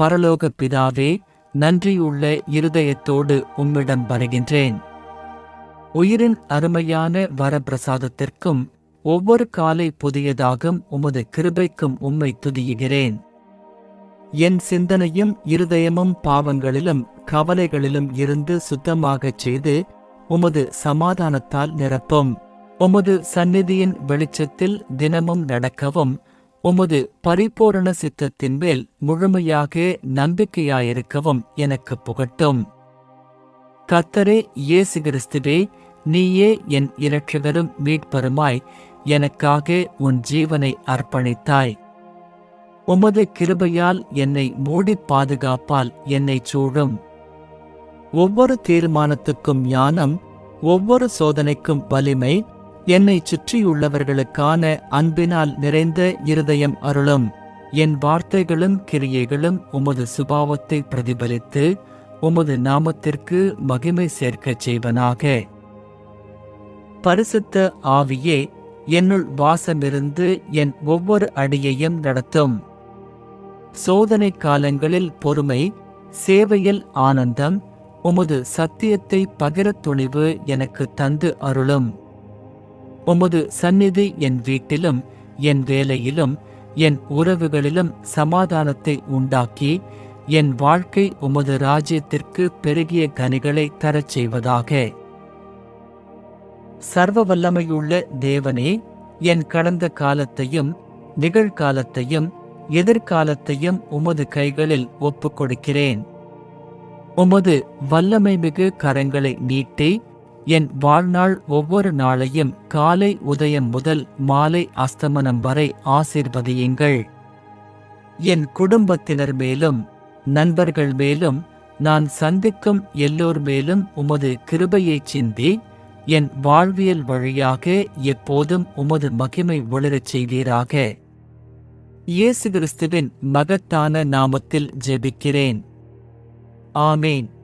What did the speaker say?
பரலோக பிதாவே நன்றியுள்ள இருதயத்தோடு உம்மிடம் வருகின்றேன். உயிரின் அருமையான வரப்பிரசாதத்திற்கும் ஒவ்வொரு காலை புதியதாகும் உமது கிருபைக்கும் உம்மை துதியுகிறேன் என் சிந்தனையும் இருதயமும் பாவங்களிலும் கவலைகளிலும் இருந்து சுத்தமாகச் செய்து உமது சமாதானத்தால் நிரப்பும். உமது சந்நிதியின் வெளிச்சத்தில் தினமும் நடக்கவும் உமது பரிபூரண சித்தத்தின் மேல் முழுமையாக நம்பிக்கையாயிருக்கவும் எனக்கு புகட்டும். கத்தரே இயேசு கிறிஸ்துவே நீயே என் இரட்சகரும் மீட்பருமாய் எனக்காக உன் ஜீவனை அர்ப்பணித்தாய். உமது கிருபையால் என்னை மூடிப் பாதுகாப்பால் என்னைச் சூழும். ஒவ்வொரு தீர்மானத்துக்கும் ஞானம் ஒவ்வொரு சோதனைக்கும் வலிமை என்னைச் சுற்றியுள்ளவர்களுக்கான அன்பினால் நிறைந்த இருதயம் அருளும். என் வார்த்தைகளும் கிரியைகளும் உமது சுபாவத்தை பிரதிபலித்து உமது நாமத்திற்கு மகிமை சேர்க்கச் செய்வனாக. பரிசுத்த ஆவியே என்னுள் வாசமிருந்து என் ஒவ்வொரு அடியையும் நடத்தும். சோதனை காலங்களில் பொறுமை சேவையில் ஆனந்தம் உமது சத்தியத்தை பகிரத் துணிவு எனக்கு தந்து அருளும். உமது சந்நிதி என் வீட்டிலும் என் வேலையிலும் என் உறவுகளிலும் சமாதானத்தை உண்டாக்கி என் வாழ்க்கை உமது ராஜ்யத்திற்கு பெருகிய கனிகளை தரச் செய்வதாக. சர்வ வல்லமையுள்ள தேவனே என் கடந்த காலத்தையும் நிகழ்காலத்தையும் எதிர்காலத்தையும் உமது கைகளில் ஒப்புக் கொடுக்கிறேன் உமது வல்லமைமிகு கரங்களை நீட்டி என் வாழ்நாள் ஒவ்வொரு நாளையும் காலை உதயம் முதல் மாலை அஸ்தமனம் வரை ஆசிர்வதியுங்கள். என் குடும்பத்தினர் மேலும் நண்பர்கள் மேலும் நான் சந்திக்கும் எல்லோர் மேலும் உமது கிருபையைச் சிந்தி என் வாழ்வியல் வழியாக எப்போதும் உமது மகிமை ஒளிரச் செய்தீராக இயேசு கிறிஸ்துவின் மகத்தான நாமத்தில் ஜெபிக்கிறேன். ஆமேன்.